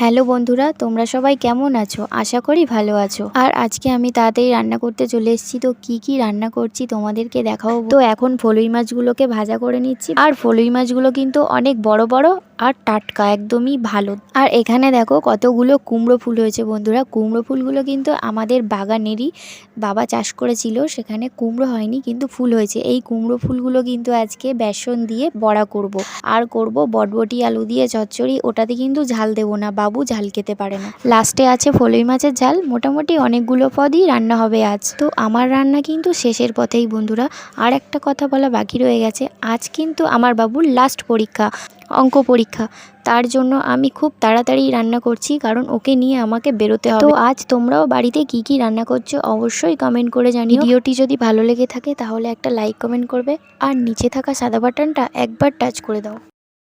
Hello বন্ধুরা, তোমরা সবাই কেমন আছো? আশা করি ভালো আছো। আর আজকে আমি তাড়াতাড়ি রান্না করতে চলে এসেছি, তো কি কি রান্না করছি তোমাদেরকে দেখাবো। তো এখন ফলুই মাছগুলোকে ভাজা করে নিচ্ছি। আর ফলুই মাছগুলো কিন্তু অনেক বড় বড় আর টাটকা, একদমই ভালো। আর এখানে দেখো কতগুলো কুমড়ো ফুল হয়েছে বন্ধুরা। কুমড়ো ফুলগুলো কিন্তু আমাদের বাগানেরই বাবা চাষ করেছিল, সেখানে কুমড়ো হয়নি কিন্তু ফুল হয়েছে। এই কুমড়ো ফুলগুলো কিন্তু আজকে বেসন দিয়ে বড়া করব। আর করব বটবটি, আলু দিয়ে চচ্চড়ি, ওটাতে কিন্তু ঝাল দেবো না, বাবু ঝাল খেতে পারে না। লাস্টে আছে ফলই মাছের ঝাল, মোটামুটি অনেকগুলো পদই রান্না হবে আজ। তো আমার রান্না কিন্তু শেষের পথেই বন্ধুরা। আর একটা কথা বলা বাকি রয়ে গেছে, আজ কিন্তু আমার বাবুর লাস্ট পরীক্ষা। অঙ্ক পরীক্ষা। তার জন্য আমি খুব তাড়াতাড়ি রান্না করছি কারণ ওকে নিয়ে আমাকে বেরোতে হবে। তো আজ তোমরাও বাড়িতে কি কি রান্না করছ অবশ্যই কমেন্ট করে জানিও। ভিডিওটি যদি ভালো লেগে থাকে তাহলে একটা লাইক কমেন্ট করবে। আর নিচে থাকা সাদা বাটনটা একবার টাচ করে দাও।